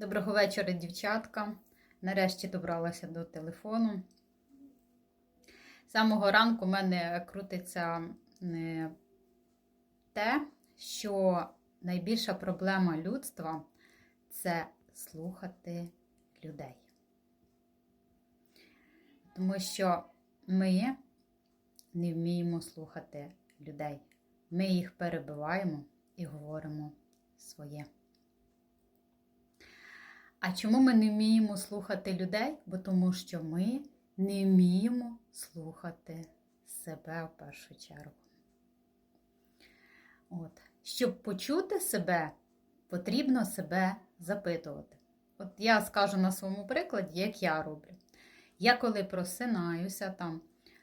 Доброго вечора, дівчатка. Нарешті добралася до телефону. З самого ранку в мене крутиться е, те, що найбільша проблема людства це слухати людей. Тому що ми не вміємо слухати людей. Ми їх перебиваємо і говоримо своє. А чому ми не вміємо слухати людей? Бо тому що ми не вміємо слухати себе в першу чергу. От. Щоб почути себе, потрібно себе запитувати. От я скажу на своєму прикладі, як я роблю. Я коли просинаюся, там,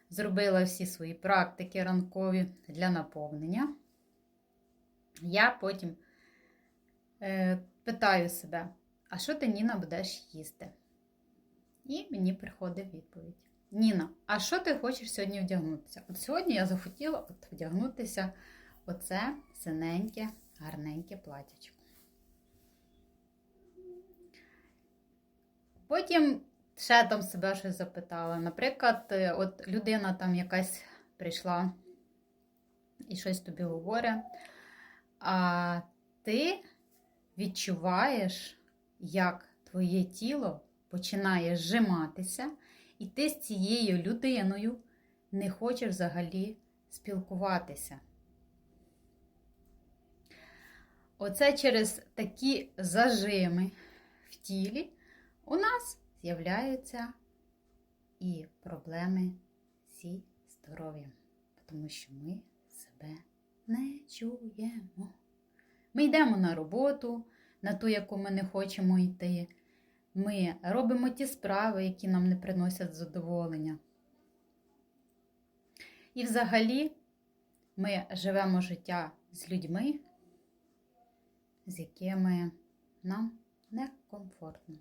зробила всі свої практики ранкові для наповнення, я потім е, питаю себе, а що ти, Ніна, будеш їсти? І мені приходить відповідь. Ніна, а що ти хочеш сьогодні вдягнутися? От сьогодні я захотіла от вдягнутися оце синеньке, гарненьке платячко. Потім ще там себе щось запитала. Наприклад, от людина там якась прийшла і щось тобі говорить, а ти відчуваєш, як твоє тіло починає зжиматися, і ти з цією людиною не хочеш взагалі спілкуватися. Оце через такі зажими в тілі у нас з'являються і проблеми зі здоров'ям, тому що ми себе не чуємо. Ми йдемо на роботу, на ту, яку ми не хочемо йти. Ми робимо ті справи, які нам не приносять задоволення. І взагалі ми живемо життя з людьми, з якими нам некомфортно.